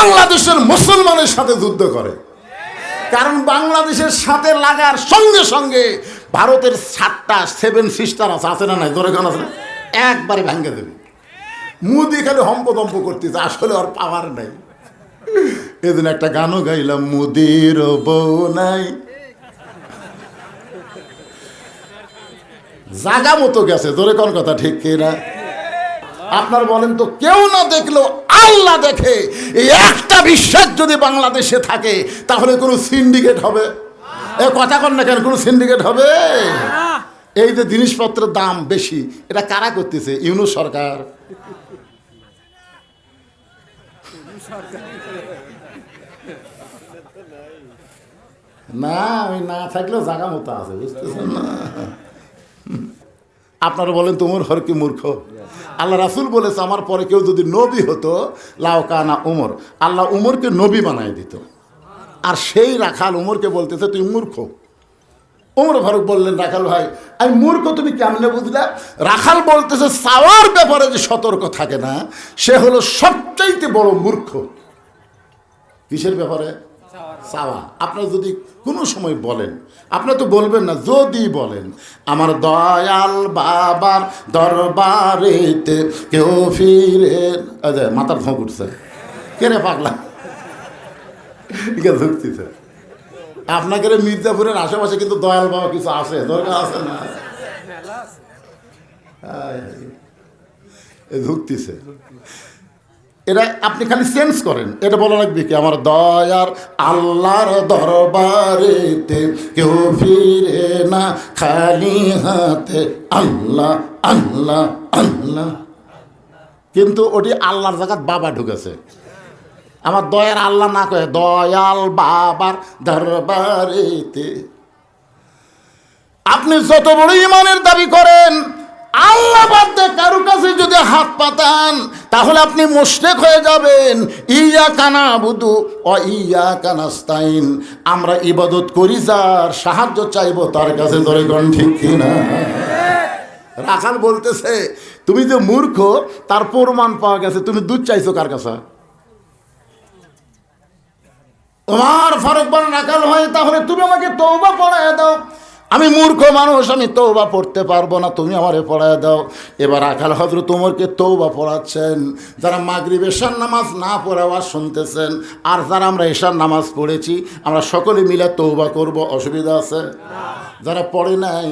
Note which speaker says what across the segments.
Speaker 1: বাংলাদেশের মুসলমানের সাথে যুদ্ধ করে। কারণ বাংলাদেশের সাথে লাগার সঙ্গে সঙ্গে ভারতের সাতটা সেভেন সিস্টার আছে আছে না নাই? গান আছে একবারে ভাঙ্গে দেবে। মুদি খালি হম্পদম্প করতেছে, আসলে ওর পাওয়ার নাই। এদিন একটা গানও গাইলাম, মুদির বউ নাই। জাগা মতো গেছে, জোরে কোন কথা, ঠিক কিনা? আপনার বলেন তো, কেউ না দেখলেও আল্লাহ দেখে। একটা বিশ্বাস যদি বাংলাদেশে থাকে, তাহলে কোনো সিন্ডিকেট হবে। এ কথা কন না কেন, কোনো সিন্ডিকেট হবে? এই যে জিনিসপত্রের দাম বেশি, এটা কারা করতেছে? ইউনু সরকার। না ওই না থাকলেও জাগা মতো আছে, বুঝতেছেন না? আপনারা বলেন, তোমার হর কি মূর্খ? আল্লাহ রাসুল বলেছে, আমার পরে কেউ যদি নবী হতো লাউকানা উমর। আল্লাহ উমরকে নবী বানাই দিত। আর সেই রাখাল উমরকে বলতেছে, তুই মূর্খ। উমর ফারুক বললেন, রাখাল ভাই, আমি মূর্খ, তুমি কেমনে বুঝলে? রাখাল বলতেছে, সাওয়ার ব্যাপারে যে সতর্ক থাকে না, সে হলো সবচাইতে বড় মূর্খ। কিসের ব্যাপারে? চাওয়া। আপনারা যদি কোনো সময় বলেন আপনারা তো বলবেন না যদি বলেন আমার দয়াল বাবার দরবারেতে কেউ ফিরে মাথার ফোঁক উঠছে কে রে পাগলা ঢুকতেছে আপনাকে মির্জাপুরের আশেপাশে কিন্তু দয়াল বাবা কিছু আছে দরকার আছে না? হায় হায়। ঢুকতেছে এটা আপনি খালি সেন্স করেন। এটা বলা লাগবে কি? আমার দয়ার আল্লাহর দরবারেতে কেউ ফিরে না, খালি হাতে আল্লাহ আল্লাহ আল্লাহ। কিন্তু ওটি আল্লাহর জায়গাত বাবা ঢুকেছে। আমার দয়ার আল্লাহ না কয়ে, দয়াল বাবার দরবারেতে। আপনি যত বড় ইমানের দাবি করেন, আল্লাহ বাদে কারও কাছে যদি হাত পাতান তাহলে আপনি মুশরেক হয়ে যাবেন। ইয়া কানা বুধু অ ইয়া কানাস্তাইন আমরা ইবাদত করি, যার সাহায্য চাইব তার কাছে ধরে গণ ঠিক কিনা? রাখাল বলতেছে, তুমি যে মূর্খ, তার প্রমাণ পাওয়া গেছে। তুমি দুধ চাইছো কার কাছে? তোমার ফারুক বল রাখাল হয় তাহলে তুমি আমাকে তৌবা পড়ায় দাও। আমি মূর্খ মানুষ, আমি তৌবা পড়তে পারব না, তুমি আমারে পড়ায় দাও। এবার আকাল হজরত তোমরকে তৌবা পড়াচ্ছেন। যারা মাগরিব, এশার নামাজ না পড়ে শুনতেছেন, আর যারা আমরা এশার নামাজ পড়েছি, আমরা সকলে মিলে তৌবা করব, অসুবিধা আছে? যারা পড়ে নাই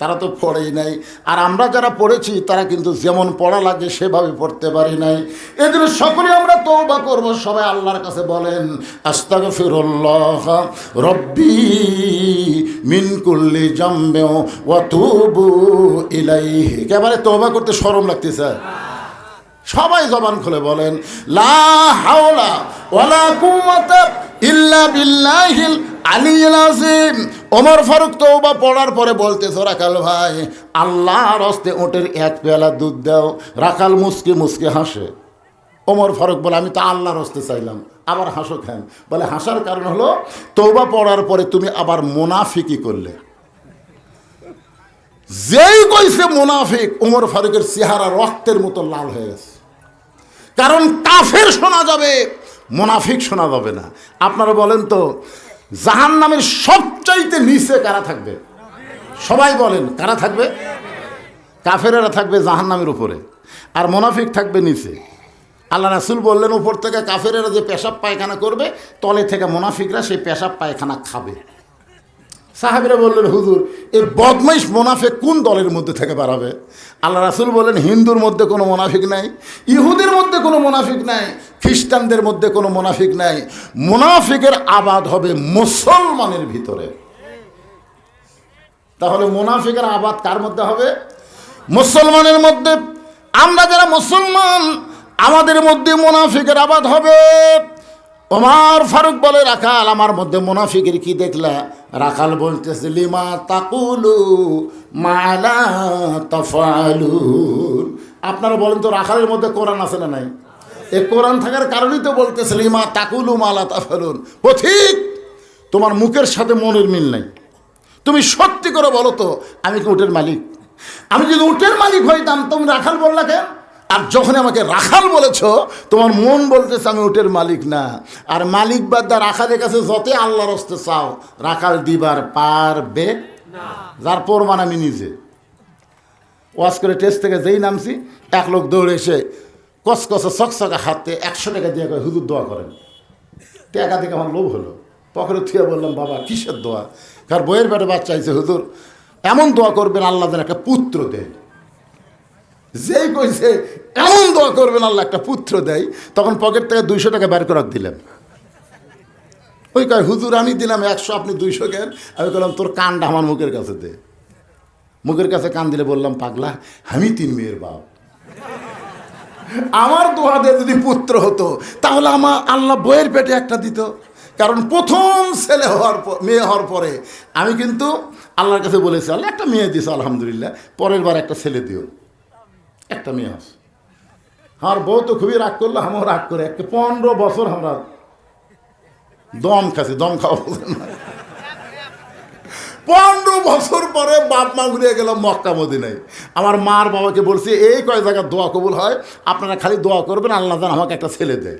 Speaker 1: তারা তো পড়েই নাই। আর আমরা যারা পড়েছি, তারা কিন্তু যেমন পড়া লাগে, সেভাবে পড়তে পারি নাই। এজন্য সকলে আমরা তৌবা করব। সবাই আল্লাহর কাছে বলেন, আস্তাগফিরুল্লাহ রব্বি মিন কুল্লি জামবেও ওয়া তুবু ইলাইহি। একেবারে তৌবা করতে শরম লাগতেছে? সবাই জবান খুলে বলেন, লা হাওলা ওয়ালা ইল্লা বিল্লাহিল আলিয়্যিল ওমর ফারুক তওবা পড়ার পরে বলতেছে, রাখাল ভাই, আল্লাহর হস্তে ওটের এক পেয়ালা দুধ দাও। রাখাল মুসকে মুসকে হাসে। ওমর ফারুক বলে, আমি তো আল্লাহর হস্তে চাইলাম, আবার হাসো খান বলে, হাসার কারণ হলো তৌবা পড়ার পরে তুমি আবার মুনাফিকি করলে। যেই কইছে মুনাফিক উমর ফারুকের চেহারা রক্তের মতো লাল হয়ে গেছে। কারণ কাফের শোনা যাবে, মুনাফিক শোনা যাবে না। আপনারা বলেন তো জাহান নামের সবচাইতে নিচে কারা থাকবে? সবাই বলেন, কারা থাকবে? কাফেরেরা থাকবে জাহান নামের উপরে, আর মোনাফিক থাকবে নিচে। আল্লাহ রাসুল বললেন, উপর থেকে কাফেরেরা যে পেশাব পায়খানা করবে, তলে থেকে মোনাফিকরা সেই পেশাব পায়খানা খাবে। সাহাবিরা বললেন, হুজুর এই বদমাইশ মোনাফেক কোন দলের মধ্যে থেকে বাড়াবে আল্লাহ রাসুল বললেন, হিন্দুর মধ্যে কোনো মোনাফিক নাই, ইহুদের মধ্যে কোনো মোনাফিক নাই, খ্রিস্টানদের মধ্যে কোনো মোনাফিক নাই। মোনাফিকের আবাদ হবে মুসলমানের ভিতরে। তাহলে মোনাফিকের আবাদ কার মধ্যে হবে? মুসলমানের মধ্যে। আমরা যারা মুসলমান, আমাদের মধ্যে মোনাফিকের আবাদ হবে ওমার ফারুক বলে, রাখাল, আমার মধ্যে মোনাফিকের কি দেখলা? রাখাল বলতেছে, লিমা তাকুলু মালা তফালু আপনারা বলেন তো, রাখালের মধ্যে কোরআন আছে না নাই? এ কোরআন থাকার কারণেই তো বলতেছে, লিমা তাকুলু মালা তাফালুন পথিক তোমার মুখের সাথে মনের মিল নাই। তুমি সত্যি করে বলো তো, আমি কি উটের মালিক? আমি যদি উটের মালিক হইতাম, তুমি রাখাল বললা কেন? আর যখন আমাকে রাখাল বলেছ তোমার মন বলতেছে আমি উটের মালিক না। আর মালিক বাদ দা রাখালের কাছে যতই আল্লাহর হস্তে চাও রাখাল দিবার পারবে? যার প্রমাণ আমি নিজে। ওয়াশ করে টেস্ট থেকে যেই নামছি এক লোক দৌড়ে এসে কসকসে চকচকা হাতে একশো টাকা দিয়ে কয়, হুজুর দোয়া করেন। টাকা থেকে আমার লোভ হলো। পকেটে থুয়ে বললাম বাবা কিসের দোয়া? কার বইয়ের পেটে বাচ্চা আইছে হুজুর এমন দোয়া করবেন আল্লাহ একটা পুত্র দেয় যেই কইছে এমন দোয়া করবেন আল্লাহ একটা পুত্র দেয়, তখন পকেট থেকে দুইশো টাকা বের করার দিলেন। ওই কয়, হুজুর, আমি দিলাম একশো, আপনি দুইশো কেন আমি বললাম, তোর কানটা আমার মুখের কাছে দে। মুখের কাছে কান দিলে বললাম, পাগলা, আমি তিন মেয়ের বাপ। আমার দোয়াতে যদি পুত্র হতো, তাহলে আমার আল্লাহ বইয়ের পেটে একটা দিত। কারণ প্রথম ছেলে হওয়ার পর, মেয়ে হওয়ার পরে আমি কিন্তু আল্লাহর কাছে বলেছি, আল্লাহ, একটা মেয়ে দিস আলহামদুলিল্লাহ। পরের বার একটা ছেলে দিও। একটা মেয়ে আস আমার বউ তো খুবই রাগ করল আমার রাগ করে। একটা পনেরো বছর আমরা দম খাচ্ছি, দম খাওয়া পনেরো বছর পরে বাপ মা ঘুরে গেল মক্কা মদিনায়। আমার মার বাবাকে বলছি, এই কয় জায়গায় দোয়া কবুল হয়? আপনারা খালি দোয়া করবেন, আল্লাহ যেন আমাকে একটা ছেলে দেয়।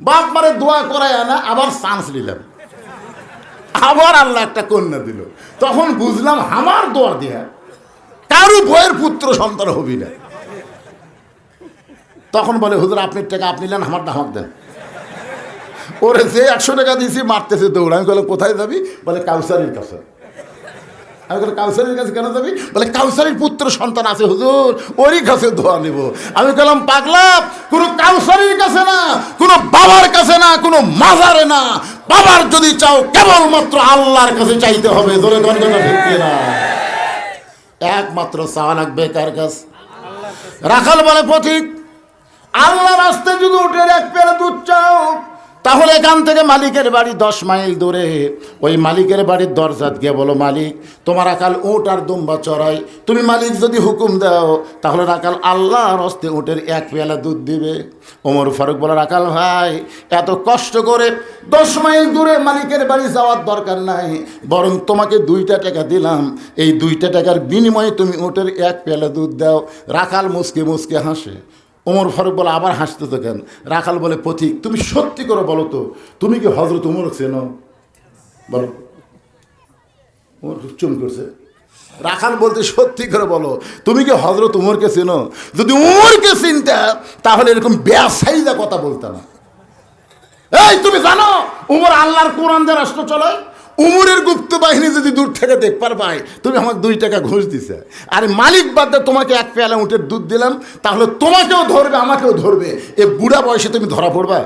Speaker 1: বাপ মারে দোয়া করায় না আবার চান্স নিলাম। আবার আল্লাহ একটা কন্যা দিল। তখন বুঝলাম, আমার দোয়া দিয়া কারও ভয়ের পুত্র সন্তান হবি না। তখন বলে, হুজুর, আপনি টাকা আপনি নেন আমার ডামাক দেন। ওরে, যে একশো টাকা দিয়েছি, মারতেছে দৌড়। আমি বললাম কোথায় যাবি? বলে, কাউসারির কাছে। আমি বলি কাউসারির কাছে কেন যাবি? বলে, কাউসারির পুত্র সন্তান আছে, হুজুর, ওরই কাছে ধোয়া নিব। আমি বললাম পাগলা, কোনো কাউসারির কাছে না, কোনো বাবার কাছে না, কোনো মাজারে না। বাবার যদি চাও, কেবলমাত্র আল্লাহর কাছে চাইতে হবে। ধরে কথা না একমাত্র চাওয়া লাগবে কার কাছে রাখাল বলে, পথিক আল্লাহ রাস্তায় যদি উঠে এক পেলে দুধ চাও, তাহলে এখান থেকে মালিকের বাড়ি দশ মাইল দূরে। ওই মালিকের বাড়ির দরজাত গিয়ে বলো, মালিক, তোমার আকাল উঁট আর দুম্বা চড়াই। তুমি মালিক যদি হুকুম দাও, তাহলে রাকাল আল্লাহর হস্তে উটের এক পেয়ালা দুধ দিবে। ওমর ফারুক বলে রাকাল ভাই, এত কষ্ট করে দশ মাইল দূরে মালিকের বাড়ি যাওয়ার দরকার নাই। বরং তোমাকে দুইটা টাকা দিলাম। এই দুইটা টাকার বিনিময়ে তুমি উটের এক পেয়ালা দুধ দাও। রাখাল মুসকে মুসকে হাসে। ওমর ফারুক বলে, আবার হাসতে তো কেন? রাখাল বলে, পথিক, তুমি সত্যি করে বলো তো, তুমি কি হজরত উমর চেনো? বলো। ওমর চুম করছে। রাখাল বলতে সত্যি করে বলো, তুমি কি হজরত উমরকে চেনো? যদি উমরকে চিনতে, তাহলে এরকম ব্যাসাইদা কথা বলতে না এই, তুমি জানো উমর আল্লাহর কোরআন দিয়ে রাষ্ট্র চলায় উমরের গুপ্ত বাহিনী যদি দূর থেকে দেখবার পাই তুমি আমাকে দুই টাকা ঘুষ দিছে। আর মালিক, বাদ দিয়ে তোমাকে এক পেয়ালা উঠে দুধ দিলাম, তাহলে তোমাকেও ধরবে, আমাকেও ধরবে। এ বুড়া বয়সে তুমি ধরা পড়বা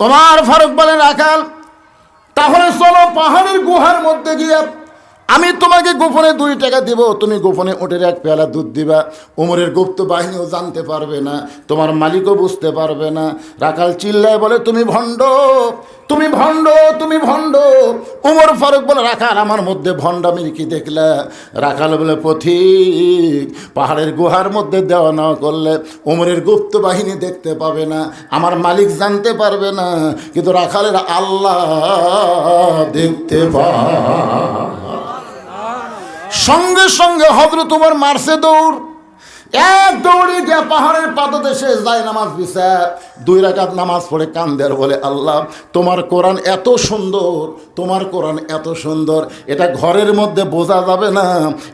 Speaker 1: তোমার ফারুক বলেন আকাল তাহলে চলো পাহাড়ের গুহার মধ্যে গিয়ে আমি তোমাকে গোপনে দুই টাকা দিব, তুমি গোপনে ওটের এক পেয়ালা দুধ দিবা। উমরের গুপ্ত বাহিনীও জানতে পারবে না, তোমার মালিকও বুঝতে পারবে না। রাখাল চিল্লায় বলে, তুমি ভণ্ড তুমি ভণ্ড তুমি ভণ্ড। উমর ফারুক বলে, রাখাল, আমার মধ্যে ভণ্ডামির কি দেখলা? রাখাল বলে, পথিক, পাহাড়ের গুহার মধ্যে দেওয়া না করলে উমরের গুপ্ত বাহিনী দেখতে পাবে না, আমার মালিক জানতে পারবে না, কিন্তু রাখালের আল্লাহ দেখতে পায় সঙ্গে সঙ্গে হজরত তোমার মারছে দৌড়। এক দৌড়ে গিয়ে পাহাড়ের পাদদেশে যায় নামাজ বিছা দুই রাকাত নামাজ পড়ে কান্দের বলে, আল্লাহ, তোমার কোরআন এত সুন্দর, তোমার কোরআন এত সুন্দর। এটা ঘরের মধ্যে বোঝা যাবে না।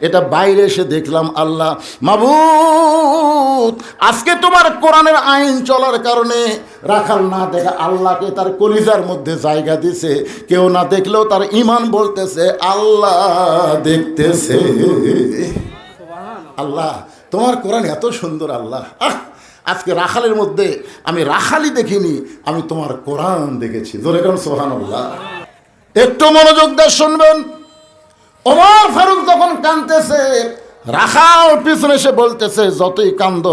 Speaker 1: এটা বাইরে এসে দেখলাম, আল্লাহ, মাবুদ, আজকে তোমার কোরআনের আইন চলার কারণে রাখাল না দেখা আল্লাহকে তার কলিজার মধ্যে জায়গা দিছে। কেউ না দেখলেও তার ইমান বলতেছে, আল্লাহ দেখতেছে। আল্লাহ, তোমার কোরআন এত সুন্দর আল্লাহ। আজকে রাখালের মধ্যে আমি রাখালি দেখিনি, আমি তোমার কোরআন দেখেছি। ধরে কেন সোহান আল্লাহ একটু মনোযোগ দিয়ে শুনবেন। ওমর ফারুক যখন কানতেছে রাখাল পিছনে এসে বলতেছে, যতই কান্দ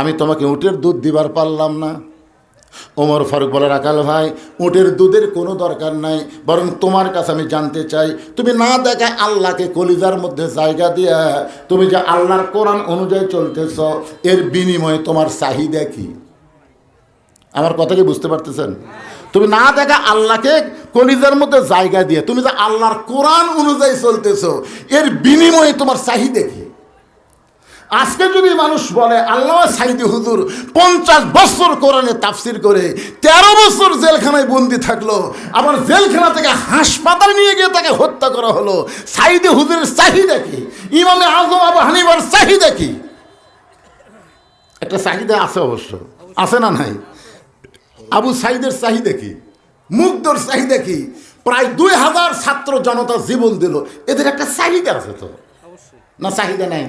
Speaker 1: আমি তোমাকে উটের দুধ দিবার পারলাম না। ওমর ফারুক বলে, রাখাল ভাই, উটের দুধের কোনো দরকার নাই, বরং তোমার কাছে আমি জানতে চাই, তুমি না দেখা আল্লাহকে কলিজার মধ্যে জায়গা দিয়া তুমি যে আল্লাহর কোরআন অনুযায়ী চলতেছ, এর বিনিময়ে তোমার চাহিদা কি? আমার কথা কি বুঝতে পারতেছেন? তুমি না দেখা আল্লাহকে কলিজার মধ্যে জায়গা দিয়ে তুমি যে আল্লাহর কোরআন অনুযায়ী চলতেছ, এর বিনিময়ে তোমার চাহিদা কি? আজকে যদি মানুষ বলে আল্লাহ সাইদি হুজুর পঞ্চাশ বছর কোরআনে তাফসির করে, তেরো বছর জেলখানায় বন্দি থাকল, আবার জেলখানা থেকে হাসপাতাল নিয়ে গিয়ে তাকে হত্যা করা হলো, সাইদি হুজুরের চাহিদা কি? ইমামে আজম আবু হানিবার চাহিদা কি? একটা চাহিদা আছে অবশ্য। আছে না নাই? আবু সাইদের চাহিদা কি? মুগ্ধর চাহিদা কি? প্রায় দুই হাজার ছাত্র জনতা জীবন দিল। এদের একটা চাহিদা আছে তো। না চাহিদা নাই?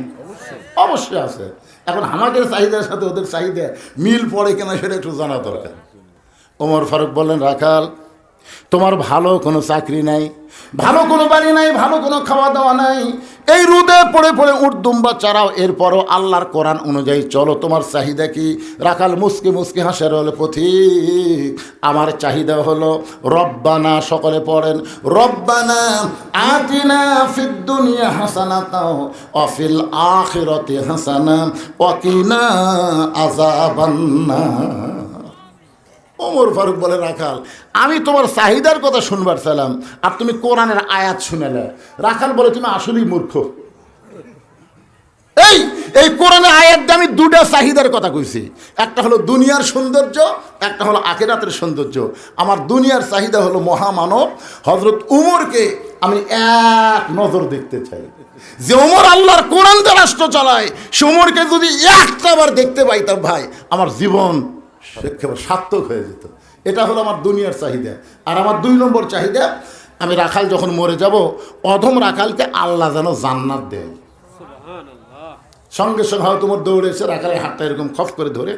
Speaker 1: অবশ্যই আছে। এখন আমাদের চাহিদার সাথে ওদের চাহিদা মিল পড়ে কিনা সেটা একটু জানা দরকার। ওমর ফারুক বললেন, রাখাল তোমার ভালো কোনো চাকরি নাই, ভালো কোনো বাড়ি নাই, ভালো কোনো খাওয়া দাওয়া নাই। এই রোদে পড়ে পড়ে উর্দুম্বা চারাও এরপরও আল্লাহর কোরআন অনুযায়ী চলো, তোমার চাহিদা কি? রাখাল মুসকে মুসকে হাসের হলো পথিক। আমার চাহিদা হলো, রব্বানা, সকলে পড়েন, রব্বানা আতিনা ফিদ দুনিয়া হাসানাতাও অফিল আখিরাতি হাসানা ওয়াকিনা আযাবান্নার। ওমর ফারুক বলে রাখাল, আমি তোমার চাহিদার কথা শুনবার চাইলাম আর তুমি কোরআনের আয়াত শুনেলে। রাখাল বলে, তুমি আসলেই মূর্খ। এই এই কোরআনে আয়াত আমি দুটা চাহিদার কথা কইছি। একটা হলো দুনিয়ার সৌন্দর্য, একটা হলো আখেরাতের সৌন্দর্য। আমার দুনিয়ার চাহিদা হলো মহামানব। হজরত উমরকে আমি এক নজর দেখতে চাই। যে উমর আল্লাহর কোরআন রাষ্ট্র চালায়, সে উমরকে যদি একটা বার দেখতে পাইতাম ভাই, আমার জীবন একেবারে সার্থক হয়ে যেত। এটা হলো আমার দুনিয়ার চাহিদা। আর আমার দুই নম্বর চাহিদা আমি রাখাল যখন মরে যাব অধম রাখালকে আল্লাহ যেন জান্নাত দেয় সঙ্গে সঙ্গে হয়তো তোমার দৌড়ে এসে রাখালের হাতটা এরকম খফ করে ধরে